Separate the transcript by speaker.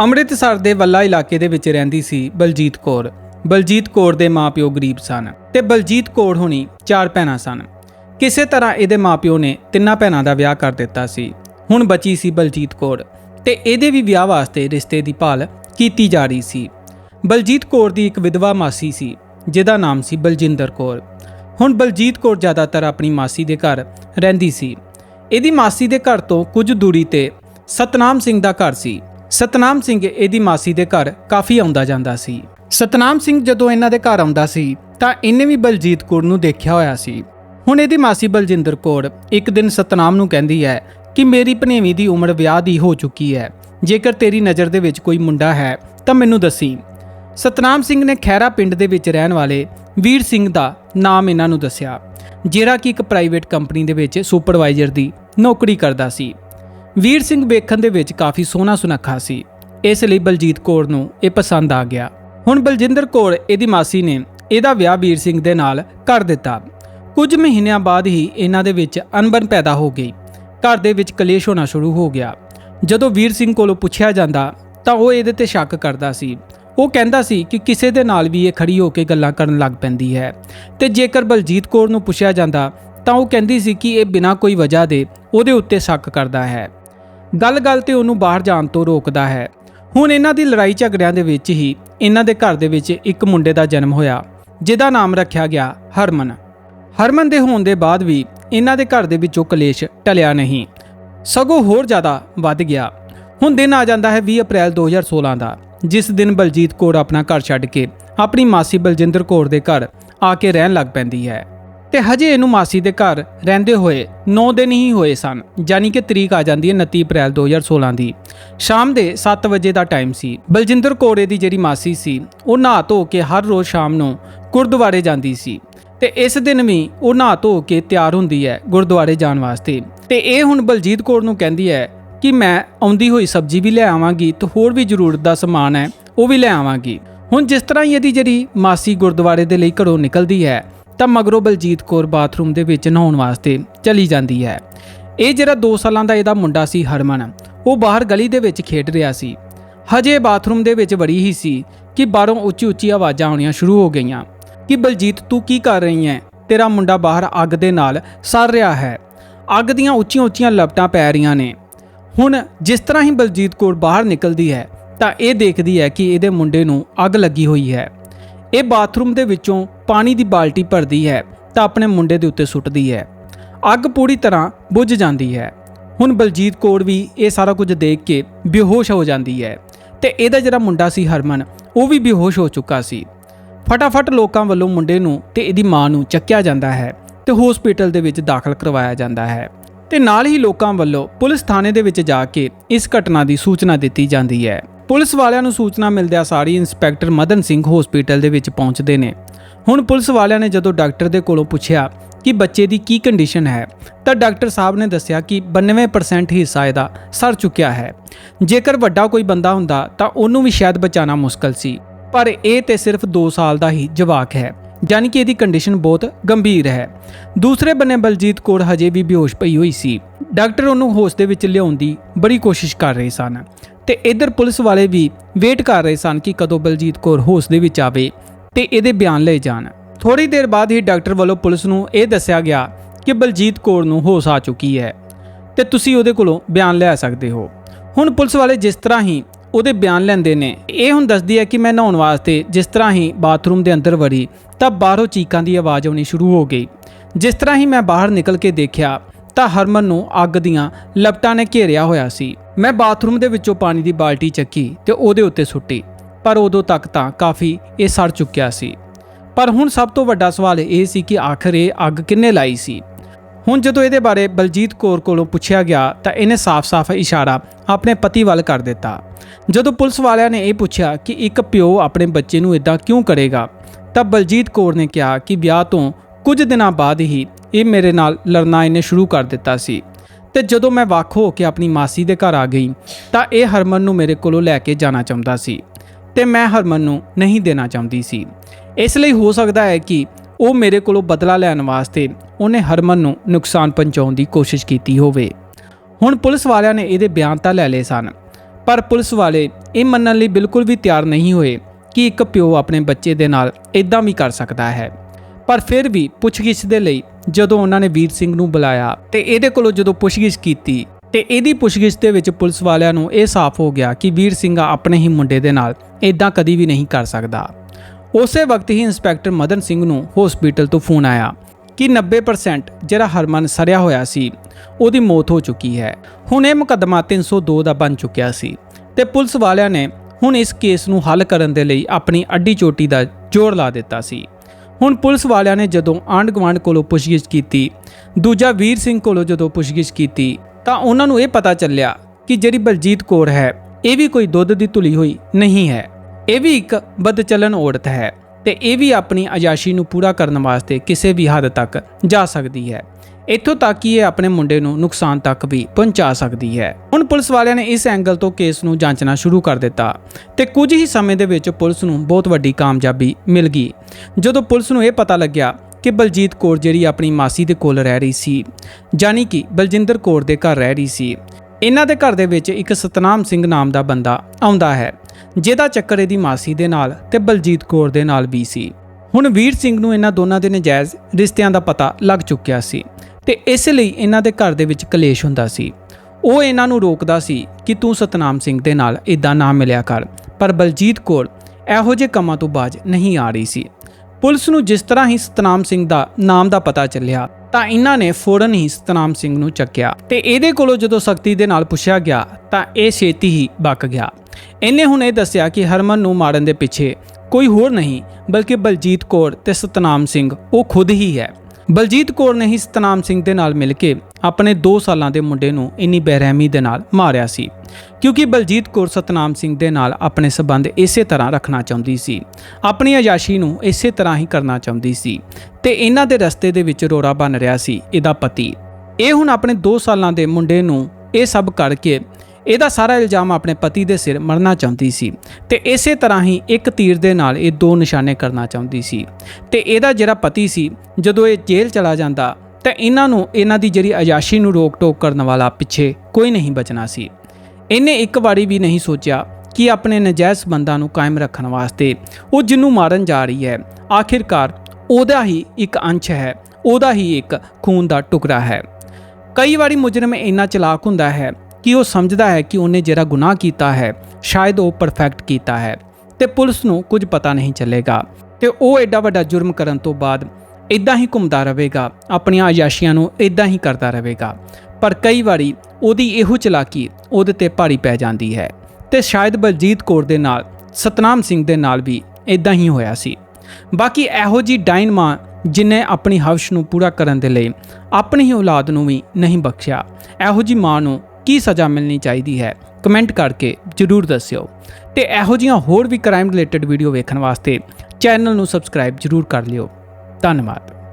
Speaker 1: ਅੰਮ੍ਰਿਤਸਰ ਦੇ ਵੱਲਾ ਇਲਾਕੇ ਦੇ ਵਿੱਚ ਰਹਿੰਦੀ ਸੀ ਬਲਜੀਤ ਕੌਰ। ਬਲਜੀਤ ਕੌਰ ਦੇ ਮਾਪਿਓ ਗਰੀਬ ਸਨ ਤੇ ਬਲਜੀਤ ਕੌਰ ਹੁਣੀ ਚਾਰ ਭੈਣਾਂ ਸਨ। ਕਿਸੇ ਤਰ੍ਹਾਂ ਇਹਦੇ ਮਾਪਿਓ ਨੇ ਤਿੰਨਾਂ ਭੈਣਾਂ ਦਾ ਵਿਆਹ ਕਰ ਦਿੱਤਾ ਸੀ। ਹੁਣ ਬਚੀ ਸੀ ਬਲਜੀਤ ਕੌਰ ਤੇ ਇਹਦੇ ਵੀ ਵਿਆਹ ਵਾਸਤੇ ਰਿਸ਼ਤੇ ਦੀ ਭਾਲ ਕੀਤੀ ਜਾ ਰਹੀ ਸੀ। ਬਲਜੀਤ ਕੌਰ ਦੀ ਇੱਕ ਵਿਧਵਾ ਮਾਸੀ ਸੀ, ਜਿਹਦਾ ਨਾਮ ਸੀ ਬਲਜਿੰਦਰ ਕੌਰ। ਹੁਣ ਬਲਜੀਤ ਕੌਰ ਜ਼ਿਆਦਾਤਰ ਆਪਣੀ ਮਾਸੀ ਦੇ ਘਰ ਰਹਿੰਦੀ ਸੀ। ਇਹਦੀ ਮਾਸੀ ਦੇ ਘਰ ਤੋਂ ਕੁਝ ਦੂਰੀ ਤੇ ਸਤਨਾਮ ਸਿੰਘ ਦਾ ਘਰ ਸੀ। ਸਤਨਾਮ ਸਿੰਘ ਇਹਦੀ ਮਾਸੀ ਦੇ ਘਰ ਕਾਫੀ ਆਉਂਦਾ ਜਾਂਦਾ ਸੀ। ਸਤਨਾਮ ਸਿੰਘ ਜਦੋਂ ਇਹਨਾਂ ਦੇ ਘਰ ਆਉਂਦਾ ਸੀ, ਤਾਂ ਇਹਨੇ ਵੀ ਬਲਜੀਤ ਕੌਰ ਨੂੰ ਦੇਖਿਆ ਹੋਇਆ ਸੀ। ਹੁਣ ਇਹਦੀ ਮਾਸੀ ਬਲਜਿੰਦਰ ਕੌਰ ਇੱਕ ਦਿਨ ਸਤਨਾਮ ਨੂੰ ਕਹਿੰਦੀ ਹੈ ਕਿ ਮੇਰੀ ਭਣੇਵੀਂ ਦੀ ਉਮਰ ਵਿਆਹ ਦੀ ਹੋ ਚੁੱਕੀ ਹੈ। ਜੇਕਰ ਤੇਰੀ ਨਜ਼ਰ ਦੇ ਵਿੱਚ ਕੋਈ ਮੁੰਡਾ ਹੈ, ਤਾਂ ਮੈਨੂੰ ਦੱਸੀ। ਸਤਨਾਮ ਸਿੰਘ ਨੇ ਖੈਰਾ ਪਿੰਡ ਦੇ ਵਿੱਚ ਰਹਿਣ ਵਾਲੇ ਵੀਰ ਸਿੰਘ ਦਾ ਨਾਮ ਇਹਨਾਂ ਨੂੰ ਦੱਸਿਆ, ਜਿਹੜਾ ਕਿ ਇੱਕ ਪ੍ਰਾਈਵੇਟ ਕੰਪਨੀ ਦੇ ਵਿੱਚ ਸੁਪਰਵਾਈਜ਼ਰ ਦੀ ਨੌਕਰੀ ਕਰਦਾ ਸੀ। ਵੀਰ ਸਿੰਘ ਵੇਖਣ ਦੇ ਵਿੱਚ ਕਾਫੀ ਸੋਹਣਾ ਸੁਨੱਖਾ ਸੀ। ਇਸ ਲਈ ਬਲਜੀਤ ਕੌਰ ਨੂੰ ਇਹ ਪਸੰਦ ਆ ਗਿਆ। ਹੁਣ ਬਲਜਿੰਦਰ ਕੌਰ ਇਹਦੀ ਮਾਸੀ ਨੇ ਇਹਦਾ ਵਿਆਹ ਵੀਰ ਸਿੰਘ ਦੇ ਨਾਲ ਕਰ ਦਿੱਤਾ। ਕੁਝ ਮਹੀਨਿਆਂ ਬਾਅਦ ਹੀ ਇਹਨਾਂ ਦੇ ਵਿੱਚ ਅਨਬਨ ਪੈਦਾ ਹੋ ਗਈ। ਘਰ ਦੇ ਵਿੱਚ ਕਲੇਸ਼ ਹੋਣਾ ਸ਼ੁਰੂ ਹੋ ਗਿਆ। ਜਦੋਂ ਵੀਰ ਸਿੰਘ ਕੋਲੋਂ ਪੁੱਛਿਆ ਜਾਂਦਾ, ਤਾਂ ਉਹ ਇਹਦੇ ਤੇ ਸ਼ੱਕ ਕਰਦਾ ਸੀ। ਉਹ ਕਹਿੰਦਾ ਸੀ ਕਿ ਕਿਸੇ ਦੇ ਨਾਲ ਵੀ ਇਹ ਖੜੀ ਹੋ ਕੇ ਗੱਲਾਂ ਕਰਨ ਲੱਗ ਪੈਂਦੀ ਹੈ। ਤੇ ਜੇਕਰ ਬਲਜੀਤ ਕੌਰ ਨੂੰ ਪੁੱਛਿਆ ਜਾਂਦਾ, ਤਾਂ ਉਹ ਕਹਿੰਦੀ ਸੀ ਕਿ ਇਹ ਬਿਨਾਂ ਕੋਈ ਵਜ੍ਹਾ ਦੇ ਉਹਦੇ ਉੱਤੇ ਸ਼ੱਕ ਕਰਦਾ ਹੈ। ਗੱਲ-ਗੱਲ ਤੇ ਉਹਨੂੰ ਬਾਹਰ ਜਾਣ ਤੋਂ ਰੋਕਦਾ ਹੈ। ਹੁਣ ਇਹਨਾਂ ਦੀ ਲੜਾਈ ਝਗੜਿਆਂ ਦੇ ਵਿੱਚ ਹੀ ਇਹਨਾਂ ਦੇ ਘਰ ਦੇ ਵਿੱਚ ਇੱਕ ਮੁੰਡੇ ਦਾ ਜਨਮ ਹੋਇਆ, ਜਿਹਦਾ ਨਾਮ ਰੱਖਿਆ ਗਿਆ ਹਰਮਨ। ਹਰਮਨ ਦੇ ਹੋਣ ਦੇ ਬਾਅਦ ਵੀ ਇਹਨਾਂ ਦੇ ਘਰ ਦੇ ਵਿੱਚੋਂ ਕਲੇਸ਼ ਟਲਿਆ ਨਹੀਂ। ਸਗੋਂ ਹੋਰ ਜ਼ਿਆਦਾ ਵੱਧ ਗਿਆ। ਹੁਣ ਦਿਨ ਆ ਜਾਂਦਾ ਹੈ 20 ਅਪ੍ਰੈਲ 2016 ਦਾ, ਜਿਸ ਦਿਨ ਬਲਜੀਤ ਕੌਰ ਆਪਣਾ ਘਰ ਛੱਡ ਕੇ ਆਪਣੀ ਮਾਸੀ ਬਲਜਿੰਦਰ ਕੌਰ ਦੇ ਘਰ ਆ ਕੇ ਰਹਿਣ ਲੱਗ ਪੈਂਦੀ ਹੈ। ਤੇ ਹਜੇ ਇਹਨੂੰ ਮਾਸੀ ਦੇ ਘਰ ਰਹਿੰਦੇ ਹੋਏ 9 ਦਿਨ ਹੀ ਹੋਏ ਸਨ, ਯਾਨੀ ਕਿ ਤਰੀਕ ਆ ਜਾਂਦੀ ਹੈ 29 ਅਪ੍ਰੈਲ 2016 ਦੀ। ਸ਼ਾਮ ਦੇ 7 ਵਜੇ ਦਾ ਟਾਈਮ ਸੀ। ਬਲਜਿੰਦਰ ਕੌਰ ਦੀ ਜਿਹੜੀ ਮਾਸੀ ਸੀ, ਉਹ ਨਹਾ ਧੋ ਕੇ ਹਰ ਰੋਜ਼ ਸ਼ਾਮ ਨੂੰ ਗੁਰਦੁਆਰੇ ਜਾਂਦੀ ਸੀ ਤੇ ਇਸ ਦਿਨ ਵੀ ਉਹ ਨਹਾ ਧੋ ਕੇ ਤਿਆਰ ਹੁੰਦੀ ਹੈ ਗੁਰਦੁਆਰੇ ਜਾਣ ਵਾਸਤੇ। ਤੇ ਇਹ ਹੁਣ ਬਲਜੀਤ ਕੌਰ ਨੂੰ ਕਹਿੰਦੀ ਹੈ ਕਿ ਮੈਂ ਆਉਂਦੀ ਹੋਈ ਸਬਜ਼ੀ ਵੀ ਲੈ ਆਵਾਂਗੀ ਤੇ ਹੋਰ ਵੀ ਜ਼ਰੂਰਤ ਦਾ ਸਮਾਨ ਹੈ, ਉਹ ਵੀ ਲੈ ਆਵਾਂਗੀ। ਹੁਣ ਜਿਸ ਤਰ੍ਹਾਂ ਹੀ ਇਹਦੀ ਜਿਹੜੀ ਮਾਸੀ ਗੁਰਦੁਆਰੇ ਦੇ ਲਈ ਘਰੋਂ ਨਿਕਲਦੀ ਹੈ ਤਾਂ ਮਗਰੋਂ ਬਲਜੀਤ ਕੌਰ ਬਾਥਰੂਮ ਦੇ ਵਿੱਚ ਨਹਾਉਣ ਵਾਸਤੇ ਚਲੀ ਜਾਂਦੀ ਹੈ। ਇਹ ਜਿਹੜਾ 2 ਸਾਲਾਂ ਦਾ ਇਹਦਾ ਮੁੰਡਾ ਸੀ ਹਰਮਨ, ਉਹ ਬਾਹਰ ਗਲੀ ਦੇ ਵਿੱਚ ਖੇਡ ਰਿਹਾ ਸੀ। ਹਜੇ ਬਾਥਰੂਮ ਦੇ ਵਿੱਚ ਵੜੀ ਹੀ ਸੀ ਕਿ ਬਾਹਰੋਂ ਉੱਚੀ ਉੱਚੀ ਆਵਾਜ਼ਾਂ ਆਉਣੀਆਂ ਸ਼ੁਰੂ ਹੋ ਗਈਆਂ ਕਿ ਬਲਜੀਤ, ਤੂੰ ਕੀ ਕਰ ਰਹੀ ਹੈ? ਤੇਰਾ ਮੁੰਡਾ ਬਾਹਰ ਅੱਗ ਦੇ ਨਾਲ ਸੜ ਰਿਹਾ ਹੈ। ਅੱਗ ਦੀਆਂ ਉੱਚੀਆਂ ਉੱਚੀਆਂ ਲਪਟਾਂ ਪੈ ਰਹੀਆਂ ਨੇ। ਹੁਣ ਜਿਸ ਤਰ੍ਹਾਂ ਹੀ ਬਲਜੀਤ ਕੌਰ ਬਾਹਰ ਨਿਕਲਦੀ ਹੈ, ਤਾਂ ਇਹ ਦੇਖਦੀ ਹੈ ਕਿ ਇਹਦੇ ਮੁੰਡੇ ਨੂੰ ਅੱਗ ਲੱਗੀ ਹੋਈ ਹੈ। ਇਹ ਬਾਥਰੂਮ ਦੇ ਵਿੱਚੋਂ ਪਾਣੀ ਦੀ ਬਾਲਟੀ ਭਰਦੀ ਹੈ ਤਾਂ ਆਪਣੇ ਮੁੰਡੇ ਦੇ ਉੱਤੇ ਸੁੱਟਦੀ ਹੈ। ਅੱਗ ਪੂਰੀ ਤਰ੍ਹਾਂ ਬੁਝ ਜਾਂਦੀ ਹੈ। ਹੁਣ ਬਲਜੀਤ ਕੌਰ ਵੀ ਇਹ ਸਾਰਾ ਕੁਝ ਦੇਖ ਕੇ ਬੇਹੋਸ਼ ਹੋ ਜਾਂਦੀ ਹੈ ਤੇ ਇਹਦਾ ਜਿਹੜਾ ਮੁੰਡਾ ਸੀ ਹਰਮਨ, ਉਹ ਵੀ ਬੇਹੋਸ਼ ਹੋ ਚੁੱਕਾ ਸੀ। ਫਟਾਫਟ ਲੋਕਾਂ ਵੱਲੋਂ ਮੁੰਡੇ ਨੂੰ ਤੇ ਇਹਦੀ ਮਾਂ ਨੂੰ ਚੱਕਿਆ ਜਾਂਦਾ ਹੈ ਤੇ ਹਸਪੀਟਲ ਦੇ ਵਿੱਚ ਦਾਖਲ ਕਰਵਾਇਆ ਜਾਂਦਾ ਹੈ ਤੇ ਨਾਲ ਹੀ ਲੋਕਾਂ ਵੱਲੋਂ ਪੁਲਿਸ ਥਾਣੇ ਦੇ ਵਿੱਚ ਜਾ ਕੇ ਇਸ ਘਟਨਾ ਦੀ ਸੂਚਨਾ ਦਿੱਤੀ ਜਾਂਦੀ ਹੈ। ਪੁਲਿਸ ਵਾਲਿਆਂ ਨੂੰ ਸੂਚਨਾ ਮਿਲਦਿਆਂ ਸਾਰੀ ਇੰਸਪੈਕਟਰ ਮਦਨ ਸਿੰਘ ਹਸਪੀਟਲ ਦੇ ਵਿੱਚ ਪਹੁੰਚਦੇ ਨੇ। ਹੁਣ ਪੁਲਿਸ ਵਾਲਿਆਂ ਨੇ ਜਦੋਂ ਡਾਕਟਰ ਦੇ ਕੋਲੋਂ ਪੁੱਛਿਆ ਕਿ ਬੱਚੇ ਦੀ ਕੀ ਕੰਡੀਸ਼ਨ ਹੈ, ਤਾਂ ਡਾਕਟਰ ਸਾਹਿਬ ਨੇ ਦੱਸਿਆ ਕਿ 92% ਹਿੱਸਾ ਇਹਦਾ ਸਰ ਚੁੱਕਿਆ ਹੈ। ਜੇਕਰ ਵੱਡਾ ਕੋਈ ਬੰਦਾ ਹੁੰਦਾ, ਤਾਂ ਉਹਨੂੰ ਵੀ ਸ਼ਾਇਦ ਬਚਾਉਣਾ ਮੁਸ਼ਕਲ ਸੀ। ਪਰ ਇਹ ਤੇ ਸਿਰਫ 2 ਸਾਲ ਦਾ ਹੀ ਜਵਾਕ ਹੈ। ਯਾਨੀ ਕਿ ਇਹਦੀ ਕੰਡੀਸ਼ਨ ਬਹੁਤ ਗੰਭੀਰ ਹੈ। ਦੂਸਰੇ ਬੰਨੇ ਬਲਜੀਤ ਕੌਰ ਹਜੇ ਵੀ ਬੇਹੋਸ਼ ਪਈ ਹੋਈ ਸੀ। ਡਾਕਟਰ ਉਹਨੂੰ ਹੋਸ਼ ਦੇ ਵਿੱਚ ਲਿਆਉਣ ਦੀ ਬੜੀ ਕੋਸ਼ਿਸ਼ ਕਰ ਰਹੇ ਸਨ ਤੇ ਇਧਰ ਪੁਲਿਸ ਵਾਲੇ ਵੀ ਵੇਟ ਕਰ ਰਹੇ ਸਨ ਕਿ ਕਦੋਂ ਬਲਜੀਤ ਕੌਰ ਹੋਸ਼ ਦੇ ਵਿੱਚ ਆਵੇ ਤੇ ਇਹਦੇ ਬਿਆਨ ਲਏ ਜਾਣ। ਥੋੜੀ ਦੇਰ ਬਾਅਦ ਹੀ ਡਾਕਟਰ ਵੱਲੋਂ ਪੁਲਿਸ ਨੂੰ ਇਹ ਦੱਸਿਆ ਗਿਆ ਕਿ ਬਲਜੀਤ ਕੌਰ ਨੂੰ ਹੋਸ਼ ਆ ਚੁੱਕੀ ਹੈ ਤੇ ਤੁਸੀਂ ਉਹਦੇ ਕੋਲੋਂ ਬਿਆਨ ਲੈ ਸਕਦੇ ਹੋ। ਹੁਣ ਪੁਲਿਸ ਵਾਲੇ ਜਿਸ ਤਰ੍ਹਾਂ ਹੀ ਉਹਦੇ ਬਿਆਨ ਲੈਂਦੇ ਨੇ। ਇਹ ਹੁਣ ਦੱਸਦੀ ਹੈ ਕਿ ਮੈਂ ਨਹਾਉਣ ਵਾਸਤੇ ਜਿਸ ਤਰ੍ਹਾਂ ਹੀ ਬਾਥਰੂਮ ਦੇ ਅੰਦਰ ਵੜੀ, ਤਾਂ ਬਾਹਰੋਂ ਚੀਕਾਂ ਦੀ ਆਵਾਜ਼ ਆਉਣੀ ਸ਼ੁਰੂ ਹੋ ਗਈ। ਜਿਸ ਤਰ੍ਹਾਂ ਹੀ ਮੈਂ ਬਾਹਰ ਨਿਕਲ ਕੇ ਦੇਖਿਆ, ਤਾਂ ਹਰਮਨ ਨੂੰ ਅੱਗ ਦੀਆਂ ਲਪਟਾਂ ਨੇ ਘੇਰਿਆ ਹੋਇਆ ਸੀ। ਮੈਂ ਬਾਥਰੂਮ ਦੇ ਵਿੱਚੋਂ ਪਾਣੀ ਦੀ ਬਾਲਟੀ ਚੱਕੀ ਤੇ ਉਹਦੇ ਉੱਤੇ ਸੁੱਟੀ, ਪਰ ਉਦੋਂ ਤੱਕ ਤਾਂ ਕਾਫੀ ਇਹ ਸੜ ਚੁੱਕਿਆ ਸੀ। ਪਰ ਹੁਣ ਸਭ ਤੋਂ ਵੱਡਾ ਸਵਾਲ ਇਹ ਸੀ ਕਿ ਆਖਰ ਇਹ ਅੱਗ ਕਿੰਨੇ ਲਾਈ ਸੀ? ਹੁਣ ਜਦੋਂ ਇਹਦੇ ਬਾਰੇ ਬਲਜੀਤ ਕੌਰ ਕੋਲੋਂ ਪੁੱਛਿਆ ਗਿਆ ਤਾਂ ਇਹਨੇ ਸਾਫ਼-ਸਾਫ਼ ਇਸ਼ਾਰਾ ਆਪਣੇ ਪਤੀ ਵੱਲ ਕਰ ਦਿੱਤਾ। ਜਦੋਂ ਪੁਲਿਸ ਵਾਲਿਆਂ ਨੇ ਇਹ ਪੁੱਛਿਆ ਕਿ ਇੱਕ ਪਿਓ ਆਪਣੇ ਬੱਚੇ ਨੂੰ ਇਦਾਂ ਕਿਉਂ ਕਰੇਗਾ, ਤਾਂ ਬਲਜੀਤ ਕੌਰ ਨੇ ਕਿਹਾ ਕਿ ਵਿਆਹ ਤੋਂ ਕੁਝ ਦਿਨਾਂ ਬਾਅਦ ਹੀ ਇਹ ਮੇਰੇ ਨਾਲ ਲੜਨਾ ਇਹਨੇ ਸ਼ੁਰੂ ਕਰ ਦਿੱਤਾ ਸੀ। ਤੇ ਜਦੋਂ ਮੈਂ ਵੱਖ ਹੋ ਕੇ ਆਪਣੀ ਮਾਸੀ ਦੇ ਘਰ ਆ ਗਈ, ਤਾਂ ਇਹ ਹਰਮਨ ਨੂੰ ਮੇਰੇ ਕੋਲੋਂ ਲੈ ਕੇ ਜਾਣਾ ਚਾਹੁੰਦਾ ਸੀ। ਤੇ ਮੈਂ ਹਰਮਨ ਨੂੰ ਨਹੀਂ ਦੇਣਾ ਚਾਹੁੰਦੀ ਸੀ। ਇਸ ਲਈ ਹੋ ਸਕਦਾ ਹੈ ਕਿ ਉਹ ਮੇਰੇ ਕੋਲੋਂ ਬਦਲਾ ਲੈਣ ਵਾਸਤੇ ਉਹਨੇ ਹਰਮਨ ਨੂੰ ਨੁਕਸਾਨ ਪਹੁੰਚਾਉਣ ਦੀ ਕੋਸ਼ਿਸ਼ ਕੀਤੀ ਹੋਵੇ। ਹੁਣ ਪੁਲਿਸ ਵਾਲਿਆਂ ਨੇ ਇਹਦੇ ਬਿਆਨ ਤਾਂ ਲੈ ਲਏ ਸਨ, ਪਰ ਪੁਲਿਸ ਵਾਲੇ ਇਹ ਮੰਨਣ ਲਈ ਬਿਲਕੁਲ ਵੀ ਤਿਆਰ ਨਹੀਂ ਹੋਏ ਕਿ ਇੱਕ ਪਿਓ ਆਪਣੇ ਬੱਚੇ ਦੇ ਨਾਲ ਇਦਾਂ ਵੀ ਕਰ ਸਕਦਾ ਹੈ। ਪਰ ਫਿਰ ਵੀ ਪੁੱਛਗਿੱਛ ਦੇ ਲਈ ਜਦੋਂ ਉਹਨਾਂ ਨੇ ਵੀਰ ਸਿੰਘ ਨੂੰ ਬੁਲਾਇਆ ਤੇ ਇਹਦੇ ਕੋਲੋਂ ਜਦੋਂ ਪੁੱਛਗਿੱਛ ਕੀਤੀ ਤੇ ਇਹਦੀ ਪੁੱਛਗਿੱਛ ਦੇ ਵਿੱਚ ਪੁਲਿਸ ਵਾਲਿਆਂ ਨੂੰ ਇਹ ਸਾਫ਼ ਹੋ ਗਿਆ ਕਿ ਵੀਰ ਸਿੰਘ ਆਪਣੇ ਹੀ ਮੁੰਡੇ ਦੇ ਨਾਲ ਇਦਾਂ ਕਦੀ ਵੀ ਨਹੀਂ ਕਰ ਸਕਦਾ। ਉਸੇ ਵਕਤ ਹੀ ਇੰਸਪੈਕਟਰ ਮਦਨ ਸਿੰਘ ਨੂੰ ਹਸਪੀਟਲ ਤੋਂ ਫੋਨ ਆਇਆ ਕਿ 90% ਜਿਹੜਾ ਹਰਮਨ ਸਰਿਆ ਹੋਇਆ ਸੀ, ਉਹਦੀ ਮੌਤ ਹੋ ਚੁੱਕੀ ਹੈ। ਹੁਣ ਇਹ ਮੁਕੱਦਮਾ 302 ਦਾ ਬਣ ਚੁੱਕਿਆ ਸੀ ਤੇ ਪੁਲਿਸ ਵਾਲਿਆਂ ਨੇ ਹੁਣ ਇਸ ਕੇਸ ਨੂੰ ਹੱਲ ਕਰਨ ਦੇ ਲਈ ਆਪਣੀ ਅੱਡੀ ਚੋਟੀ ਦਾ ਜ਼ੋਰ ਲਾ ਦਿੱਤਾ ਸੀ। ਹੁਣ ਪੁਲਿਸ ਵਾਲਿਆਂ ਨੇ ਜਦੋਂ ਆਂਢ ਗੁਆਂਢ ਕੋਲੋਂ ਪੁੱਛਗਿੱਛ ਕੀਤੀ, ਦੂਜਾ ਵੀਰ ਸਿੰਘ ਕੋਲੋਂ ਜਦੋਂ ਪੁੱਛਗਿੱਛ ਕੀਤੀ, ਤਾਂ ਉਹਨਾਂ ਨੂੰ ਇਹ ਪਤਾ ਚੱਲਿਆ ਕਿ ਜਿਹੜੀ ਬਲਜੀਤ ਕੌਰ ਹੈ, ਇਹ ਵੀ ਕੋਈ ਦੁੱਧ ਦੀ ਧੁਲੀ ਹੋਈ ਨਹੀਂ ਹੈ। ਇਹ ਵੀ ਇੱਕ ਬਦਚਲਨ ਔਰਤ ਹੈ ਤੇ ਇਹ ਵੀ ਆਪਣੀ ਆਯਾਸ਼ੀ ਨੂੰ ਪੂਰਾ ਕਰਨ ਵਾਸਤੇ ਕਿਸੇ ਵੀ ਹੱਦ ਤੱਕ ਜਾ ਸਕਦੀ ਹੈ। ਇੱਥੋਂ ਤੱਕ ਕਿ ਇਹ ਆਪਣੇ ਮੁੰਡੇ ਨੂੰ ਨੁਕਸਾਨ ਤੱਕ ਵੀ ਪਹੁੰਚਾ ਸਕਦੀ ਹੈ। ਹੁਣ ਪੁਲਿਸ ਵਾਲਿਆਂ ਨੇ ਇਸ ਐਂਗਲ ਤੋਂ ਕੇਸ ਨੂੰ ਜਾਂਚਣਾ ਸ਼ੁਰੂ ਕਰ ਦਿੱਤਾ ਤੇ ਕੁਝ ਹੀ ਸਮੇਂ ਦੇ ਵਿੱਚ ਪੁਲਿਸ ਨੂੰ ਬਹੁਤ ਵੱਡੀ ਕਾਮਯਾਬੀ ਮਿਲ ਗਈ। ਜਦੋਂ ਪੁਲਿਸ ਨੂੰ ਇਹ ਪਤਾ ਲੱਗਿਆ ਕਿ ਬਲਜੀਤ ਕੌਰ ਜਿਹੜੀ ਆਪਣੀ ਮਾਸੀ ਦੇ ਕੋਲ ਰਹਿ ਰਹੀ ਸੀ ਜਾਨੀ ਕਿ ਬਲਜਿੰਦਰ ਕੌਰ ਦੇ ਘਰ ਰਹਿ ਰਹੀ ਸੀ ਇਹਨਾਂ ਦੇ ਘਰ ਦੇ ਵਿੱਚ ਇੱਕ ਸਤਨਾਮ ਸਿੰਘ ਨਾਮ ਦਾ ਬੰਦਾ ਆਉਂਦਾ ਹੈ, ਜਿਹਦਾ ਚੱਕਰ ਇਹਦੀ ਮਾਸੀ ਦੇ ਨਾਲ ਤੇ ਬਲਜੀਤ ਕੌਰ ਦੇ ਨਾਲ ਵੀ ਸੀ। ਹੁਣ ਵੀਰ ਸਿੰਘ ਨੂੰ ਇਹਨਾਂ ਦੋਨਾਂ ਦੇ ਨਜਾਇਜ਼ ਰਿਸ਼ਤਿਆਂ ਦਾ ਪਤਾ ਲੱਗ ਚੁੱਕਿਆ ਸੀ ਤੇ ਇਸ ਲਈ ਇਹਨਾਂ ਦੇ ਘਰ ਦੇ ਵਿੱਚ ਕਲੇਸ਼ ਹੁੰਦਾ ਸੀ। ਉਹ ਇਹਨਾਂ ਨੂੰ ਰੋਕਦਾ ਸੀ ਕਿ ਤੂੰ ਸਤਨਾਮ ਸਿੰਘ ਦੇ ਨਾਲ ਇਦਾਂ ਨਾ ਮਿਲਿਆ ਕਰ, ਪਰ ਬਲਜੀਤ ਕੌਰ ਇਹੋ ਜਿਹੇ ਕੰਮਾਂ ਤੋਂ ਬਾਜ ਨਹੀਂ ਆ ਰਹੀ ਸੀ। ਪੁਲਿਸ ਨੂੰ ਜਿਸ ਤਰ੍ਹਾਂ ਹੀ ਸਤਨਾਮ ਸਿੰਘ ਦਾ ਨਾਮ ਦਾ ਪਤਾ ਚੱਲਿਆ ਤਾਂ ਇਹਨਾਂ ਨੇ ਫੌਰਨ ਹੀ ਸਤਨਾਮ ਸਿੰਘ ਨੂੰ ਚੱਕਿਆ ਤੇ ਇਹਦੇ ਕੋਲੋਂ ਜਦੋਂ ਸਖਤੀ ਦੇ ਨਾਲ ਪੁੱਛਿਆ ਗਿਆ ਤਾਂ ਇਹ ਛੇਤੀ ਹੀ ਬਕ ਗਿਆ। ਇਹਨੇ ਹੁਣ ਇਹ ਦੱਸਿਆ ਕਿ ਹਰਮਨ ਨੂੰ ਮਾਰਨ ਦੇ ਪਿੱਛੇ ਕੋਈ ਹੋਰ ਨਹੀਂ ਬਲਕਿ ਬਲਜੀਤ ਕੌਰ ਤੇ ਸਤਨਾਮ ਸਿੰਘ, ਉਹ ਖੁਦ ਹੀ ਹੈ। ਬਲਜੀਤ ਕੌਰ ਨੇ ਹੀ ਸਤਨਾਮ ਸਿੰਘ ਦੇ ਨਾਲ ਮਿਲ ਕੇ ਆਪਣੇ 2 ਸਾਲਾਂ ਦੇ ਮੁੰਡੇ ਨੂੰ ਇੰਨੀ ਬੇਰਹਿਮੀ ਦੇ ਨਾਲ ਮਾਰਿਆ ਸੀ, ਕਿਉਂਕਿ ਬਲਜੀਤ ਕੌਰ ਸਤਨਾਮ ਸਿੰਘ ਦੇ ਨਾਲ ਆਪਣੇ ਸਬੰਧ ਇਸੇ ਤਰ੍ਹਾਂ ਰੱਖਣਾ ਚਾਹੁੰਦੀ ਸੀ, ਆਪਣੀ ਅਜਾਸ਼ੀ ਨੂੰ ਇਸੇ ਤਰ੍ਹਾਂ ਹੀ ਕਰਨਾ ਚਾਹੁੰਦੀ ਸੀ ਤੇ ਇਹਨਾਂ ਦੇ ਰਸਤੇ ਦੇ ਵਿੱਚ ਰੋੜਾ ਬਣ ਰਿਹਾ ਸੀ ਇਹਦਾ ਪਤੀ। ਇਹ ਹੁਣ ਆਪਣੇ 2 ਸਾਲਾਂ ਦੇ ਮੁੰਡੇ ਨੂੰ ਇਹ ਸਭ ਕਰਕੇ ਇਹਦਾ ਸਾਰਾ ਇਲਜ਼ਾਮ ਆਪਣੇ ਪਤੀ ਦੇ ਸਿਰ ਮਰਨਾ ਚਾਹੁੰਦੀ ਸੀ ਤੇ ਇਸੇ ਤਰ੍ਹਾਂ ਹੀ ਇੱਕ ਤੀਰ ਦੇ ਨਾਲ ਇਹ ਦੋ ਨਿਸ਼ਾਨੇ ਕਰਨਾ ਚਾਹੁੰਦੀ ਸੀ। ਤੇ ਇਹਦਾ ਜਿਹੜਾ ਪਤੀ ਸੀ, ਜਦੋਂ ਇਹ ਜੇਲ੍ਹ ਚਲਾ ਜਾਂਦਾ, ਤਾਂ ਇਹਨਾਂ ਨੂੰ ਇਹਨਾਂ ਦੀ ਜਿਹੜੀ ਆਯਾਸ਼ੀ ਨੂੰ ਰੋਕ ਟੋਕ ਕਰਨ ਵਾਲਾ ਪਿੱਛੇ ਕੋਈ ਨਹੀਂ ਬਚਣਾ ਸੀ। ਇਹਨੇ ਇੱਕ ਵਾਰੀ ਵੀ ਨਹੀਂ ਸੋਚਿਆ ਕਿ ਆਪਣੇ ਨਜਾਇਜ਼ ਬੰਦਾਂ ਨੂੰ ਕਾਇਮ ਰੱਖਣ ਵਾਸਤੇ ਉਹ ਜਿਹਨੂੰ ਮਾਰਨ ਜਾ ਰਹੀ ਹੈ। ਆਖਿਰਕਾਰ ਉਹਦਾ ਹੀ ਇੱਕ ਅੰਸ਼ ਹੈ, ਉਹਦਾ ਹੀ ਇੱਕ ਖੂਨ ਦਾ ਟੁਕੜਾ ਹੈ। ਕਈ ਵਾਰੀ ਮੁਜਰਮ ਇੰਨਾ ਚਲਾਕ ਹੁੰਦਾ ਹੈ ਕਿ ਉਹ ਸਮਝਦਾ ਹੈ ਕਿ ਉਹਨੇ ਜਿਹੜਾ ਗੁਨਾਹ ਕੀਤਾ ਹੈ, ਸ਼ਾਇਦ ਉਹ ਪਰਫੈਕਟ ਕੀਤਾ ਹੈ। ਤੇ ਪੁਲਿਸ ਨੂੰ ਕੁਝ ਪਤਾ ਨਹੀਂ ਚੱਲੇਗਾ। ਤੇ ਉਹ ਐਡਾ ਵੱਡਾ ਜੁਰਮ ਕਰਨ ਤੋਂ ਬਾਅਦ ਇਦਾਂ ਹੀ ਘੁੰਮਦਾ ਰਹੇਗਾ, ਆਪਣੀਆਂ ਆਯਾਸ਼ੀਆਂ ਨੂੰ ਇਦਾਂ ਹੀ ਕਰਦਾ ਰਹੇਗਾ। ਪਰ ਕਈ ਵਾਰੀ ਉਹਦੀ ਇਹੋ ਚਲਾਕੀ ਉਹਦੇ ਤੇ ਭਾਰੀ ਪੈ ਜਾਂਦੀ ਹੈ। ਤੇ ਸ਼ਾਇਦ ਬਲਜੀਤ ਕੌਰ ਦੇ ਨਾਲ, ਸਤਨਾਮ ਸਿੰਘ ਦੇ ਨਾਲ ਵੀ ਇਦਾਂ ਹੀ ਹੋਇਆ ਸੀ। ਬਾਕੀ ਇਹੋ ਜੀ ਡਾਇਨ ਮਾਂ ਜਿਨੇ ਆਪਣੀ ਹਵਸ਼ ਨੂੰ ਪੂਰਾ ਕਰਨ ਦੇ ਲਈ ਆਪਣੀ ਹੀ ਔਲਾਦ ਨੂੰ ਵੀ ਨਹੀਂ ਬਖਸ਼ਿਆ, ਇਹੋ ਜੀ ਮਾਂ ਨੂੰ ਕੀ ਸਜ਼ਾ ਮਿਲਣੀ ਚਾਹੀਦੀ ਹੈ ਕਮੈਂਟ ਕਰਕੇ ਜਰੂਰ ਦੱਸਿਓ। ਤੇ ਇਹੋ ਜੀਆਂ ਹੋਰ ਵੀ ਕ੍ਰਾਈਮ ਰਿਲੇਟਡ ਵੀਡੀਓ ਵੇਖਣ ਵਾਸਤੇ ਚੈਨਲ ਨੂੰ ਸਬਸਕ੍ਰਾਈਬ ਜਰੂਰ ਕਰ ਲਿਓ। ਧੰਨਵਾਦ।